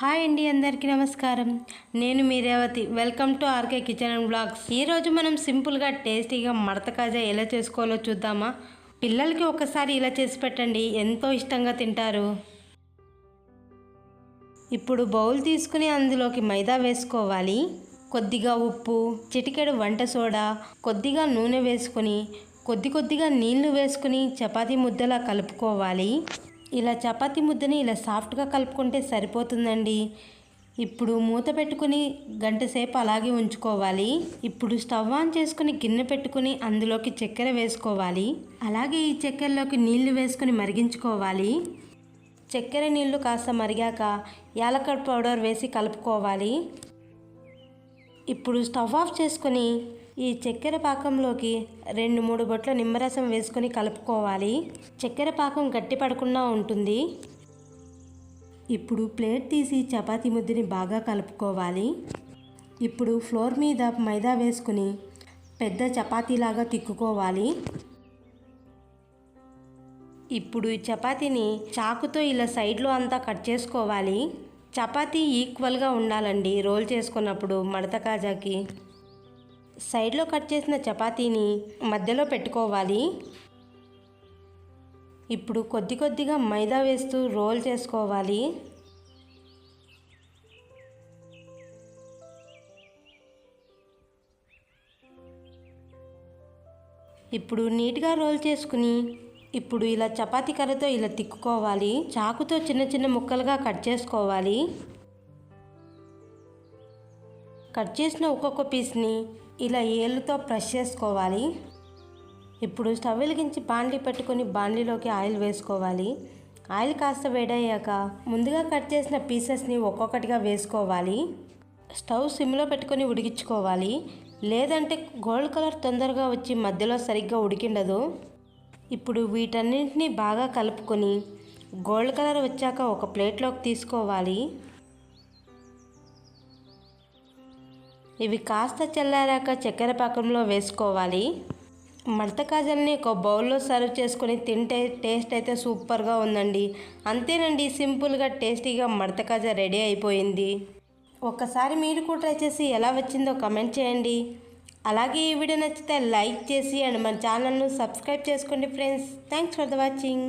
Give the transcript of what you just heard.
Hi అండి అందరికీ నమస్కారం. నేను మీ Revathi. Welcome to RK kitchen and blogs. ఈరోజు మనం సింపుల్గా టేస్టీగా మడత కాజా ఎలా చేసుకోవాలో చూద్దామా? పిల్లలకి ఒకసారి ఇలా చేసి పెట్టండి. ఎంతో ఇష్టంగా తింటారు. ఇప్పుడు బౌల్ తీసుకుని అందులోకి మైదా వేసుకోవాలి. కొద్దిగా ఉప్పు చిటికెడు వంట సోడా కొద్దిగా నూనె వేసుకొని కొద్ది కొద్దిగా నీళ్ళు వేసుకుని చపాతీ ముద్దలా కలుపుకోవాలి. ఇలా చపాతీ ముద్దని ఇలా సాఫ్ట్గా కలుపుకుంటే సరిపోతుందండి. ఇప్పుడు మూత పెట్టుకుని గంట సేపు అలాగే ఉంచుకోవాలి. ఇప్పుడు స్టవ్ ఆన్ చేసుకుని గిన్నె పెట్టుకుని అందులోకి చక్కెర వేసుకోవాలి. అలాగే ఈ చక్కెరలోకి నీళ్ళు వేసుకుని మరిగించుకోవాలి. చక్కెర నీళ్ళు కాస్త మరిగాక యాలకడ్ పౌడర్ వేసి కలుపుకోవాలి. ఇప్పుడు స్టవ్ ఆఫ్ చేసుకొని ఈ చక్కెర పాకంలోకి రెండు మూడు బొట్ల నిమ్మరసం వేసుకొని కలుపుకోవాలి. చక్కెర పాకం గట్టి పడకుండా ఉంటుంది. ఇప్పుడు ప్లేట్ తీసి చపాతి ముద్దని బాగా కలుపుకోవాలి. ఇప్పుడు ఫ్లోర్ మీద మైదా వేసుకుని పెద్ద చపాతీలాగా తిక్కుకోవాలి. ఇప్పుడు ఈ చపాతీని చాకుతో ఇలా సైడ్లో అంతా కట్ చేసుకోవాలి. చపాతీ ఈక్వల్గా ఉండాలండి. రోల్ చేసుకున్నప్పుడు మడత కాజాకి. సైడ్లో కట్ చేసిన చపాతీని మధ్యలో పెట్టుకోవాలి. ఇప్పుడు కొద్ది కొద్దిగా మైదా వేస్తూ రోల్ చేసుకోవాలి. ఇప్పుడు నీట్గా రోల్ చేసుకుని ఇప్పుడు ఇలా చపాతీ కర్రతో ఇలా తిక్కుకోవాలి. చాకుతో చిన్న చిన్న ముక్కలుగా కట్ చేసుకోవాలి. కట్ చేసిన ఒక్కొక్క పీస్ని ఇలా ఏళ్ళతో బ్రష్ చేసుకోవాలి. ఇప్పుడు స్టవ్ వెలిగించి బాండ్లీ పెట్టుకొని బాండ్లీలోకి ఆయిల్ వేసుకోవాలి. ఆయిల్ కాస్త వేడయ్యాక ముందుగా కట్ చేసిన పీసెస్ని ఒక్కొక్కటిగా వేసుకోవాలి. స్టవ్ సిమ్లో పెట్టుకొని ఉడికించుకోవాలి. లేదంటే గోల్డ్ కలర్ తొందరగా వచ్చి మధ్యలో సరిగ్గా ఉడికిండదు. ఇప్పుడు వీటన్నింటినీ బాగా కలుపుకొని గోల్డ్ కలర్ వచ్చాక ఒక ప్లేట్లోకి తీసుకోవాలి. ఇవి కాస్త చల్లారాక చక్కెర పాకంలో వేసుకోవాలి. మడత కాజల్ని ఒక బౌల్లో సర్వ్ చేసుకొని తింటే టేస్ట్ అయితే సూపర్గా ఉందండి. అంతేనండి సింపుల్గా టేస్టీగా మడత కాజ రెడీ అయిపోయింది. ఒక్కసారి మీరు కూడా ట్రై చేసి ఎలా వచ్చిందో కమెంట్ చేయండి. అలాగే ఈ వీడియో నచ్చితే లైక్ చేసి అండ్ మన ఛానల్ను సబ్స్క్రైబ్ చేసుకోండి friends. Thanks for the watching.